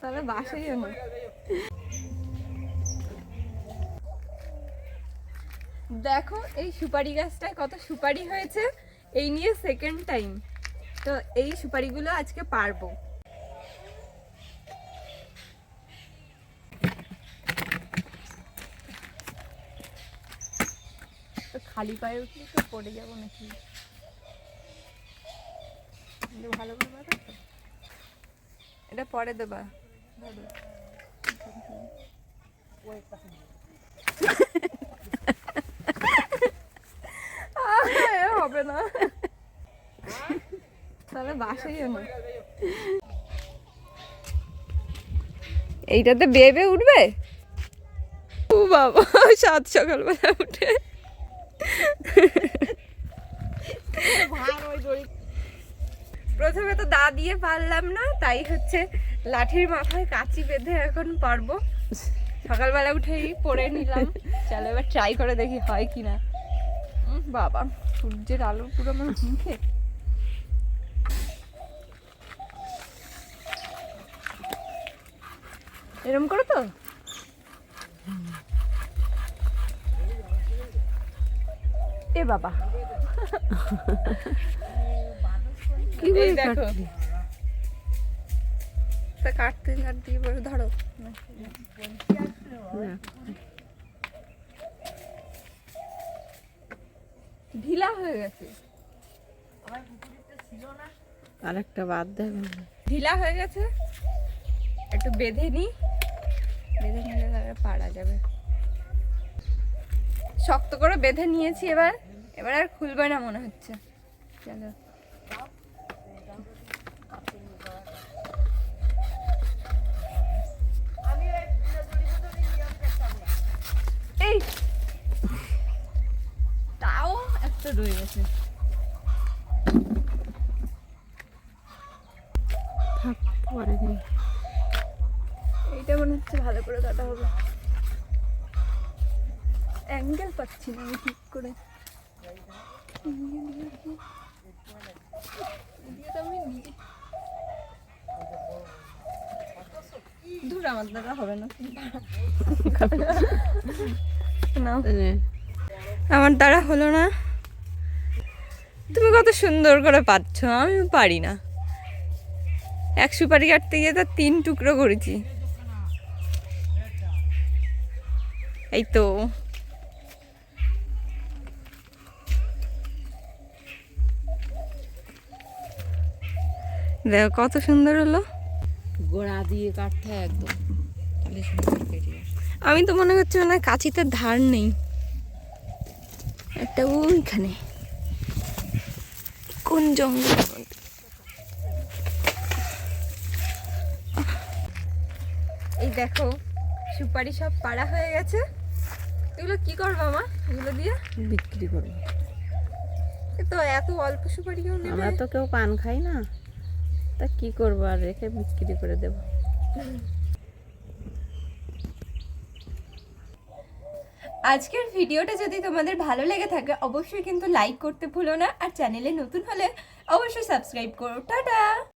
তাহলে বাসাই না দেখো এই সুপারি গাছটায় কত সুপারি হয়েছে, এই নিয়ে সেকেন্ড টাইম তো এই সুপারিগুলো আজকে পারব। খালি পায়ে উঠলে তো পড়ে যাব নাকি? ভালো করে? এটা পরে দেবা। হবে না। তাহলে বাসাই না এইটাতে বেবে উঠবে? ও বাবা সাত সকালবেলা উঠে। প্রথমে তো দা দিয়ে পারলাম না, তাই হচ্ছে লাঠির মাথায় কাচি বেঁধে এখন পারব। সকালবেলা উঠেই পরে নিলাম। চলো এবার ট্রাই করে দেখি হয় কি না বাবা, সূর্যের আলো পুরো আমার মুখে। এরম করো তো। এ বাবা। কি করে কাটলি? তা কাটতে কাটতে এবারে ধরো। ঢিলা হয়ে গেছে। আর একটা বাদ দেবে ঢিলা হয়ে গেছে। একটু বেঁধে নি। বেঁধে নিলে তাহলে পারা যাবে। শক্ত করে বেঁধে নিয়েছি এবার। এবার আর খুলবে না মনে হচ্ছে। চলো। এই! তাও একটা রয়ে গেছে। থাক, পরে দিন এইটা মনে হচ্ছে ভালো করে কাটা হবে। অ্যাঙ্গেল পাচ্ছি না ঠিক করে দিয়ে তো আমি নিজে- দূর আমার দ্বারা হবে না। আমার দ্বারা হলো না। তুমি কত সুন্দর করে পাচ্ছ আমি পারি না। এক সুপারি কাটতে গিয়ে তার তিন টুকরো করেছি। এই তো। দেখো কত সুন্দর হলো। গোড়া দিয়ে কাটতে একদম। তাহলে সুন্দর বেরিয়ে আমি তো মনে হচ্ছে না কাঁচিতে ধার নেই। একটা ওইখানে। কোন জঙ্গল? এই দেখো সুপারি সব পাড়া হয়ে গেছে। এগুলো কি করব মা? এগুলো দিয়ে? বিক্রি করব। তো এত অল্প সুপারি কেউ নেবে। আমরা তো কেউ পান খাই না। তা কি করব আর রেখে বিক্রি করে দেব। আজকের ভিডিওটা যদি তোমাদের ভালো লেগে থাকে, অবশ্যই কিন্তু লাইক করতে ভুলো না, আর চ্যানেলে নতুন হলে অবশ্যই সাবস্ক্রাইব করো। টাটা!